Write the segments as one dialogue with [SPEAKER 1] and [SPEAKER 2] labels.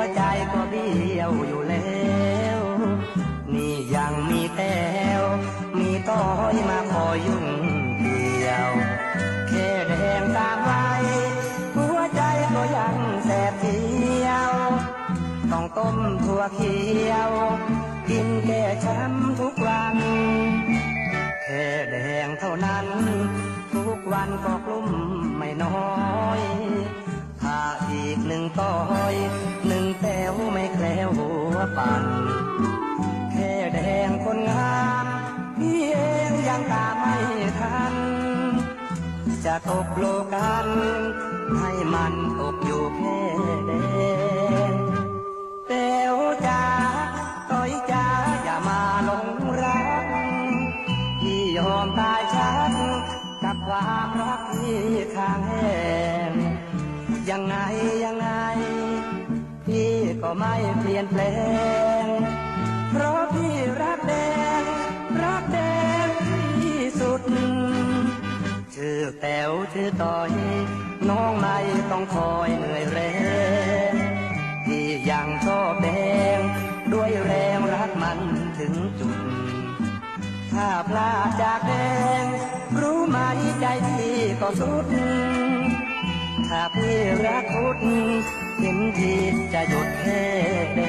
[SPEAKER 1] วใจก็บีบอยู่แล้วนี่ยังมีแต้วมีต้อยมาคอยยุ่งเกี่ยว แค่แดงตามไว้ หัวใจก็ยังแสบเทียว ต้องต้มถั่วเขียว กินแก้ช้ำทุกวันแค่แดงเท่านั้น ทุกวันก็กลุ้มไม่น้อย อีกหนึ่งต้อยหนึ่งแต้วไม่แคล้วหัวปั่นแค่แดงคนงามพี่เองยังตามไม่ทัน จะตกโลกัน ให้มันตกอยู่แค่แดงเต๋วจ้าต้อยจ้าอย่ามาหลงรักพี่ยอมตายชัดกับความรักที่ข้างแห้ง ยังไงยังไง พี่ก็ไม่เปลี่ยนแปลง เพราะพี่รักแดง รักแดงที่สุด ชื่อแต๋วชื่อต่อย น้องไม่ต้องคอยเหนื่อยแรงพี่ยังชอบแดง ด้วยแรงรักมันถึงจุด ถ้าพลาดจากแดง รู้ไหมใจพี่ก็สุด รักคุณเห็นทีจะหยุดแค่แด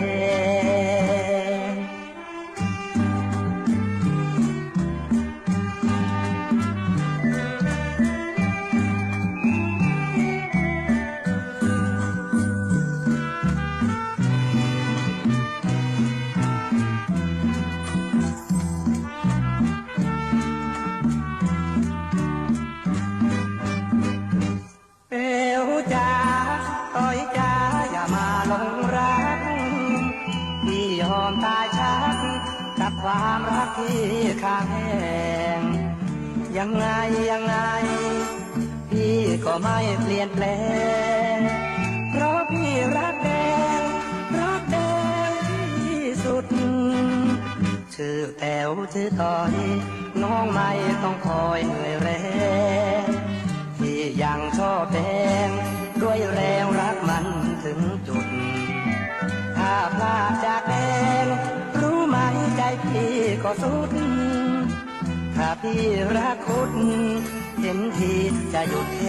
[SPEAKER 1] ความรักที่ข้างแห้งยังไงยังไง พี่ก็ไม่เปลี่ยนแปลง เพราะพี่รักแดง รักแดงที่สุด ชื่อแต๋วชื่อต่อย น้องไม่ต้องคอยเหนื่อยแรง ที่ยังชอบแดงด้วยแรง สุด ถ้าพี่รักคุณเห็นทีจะหยุดแเท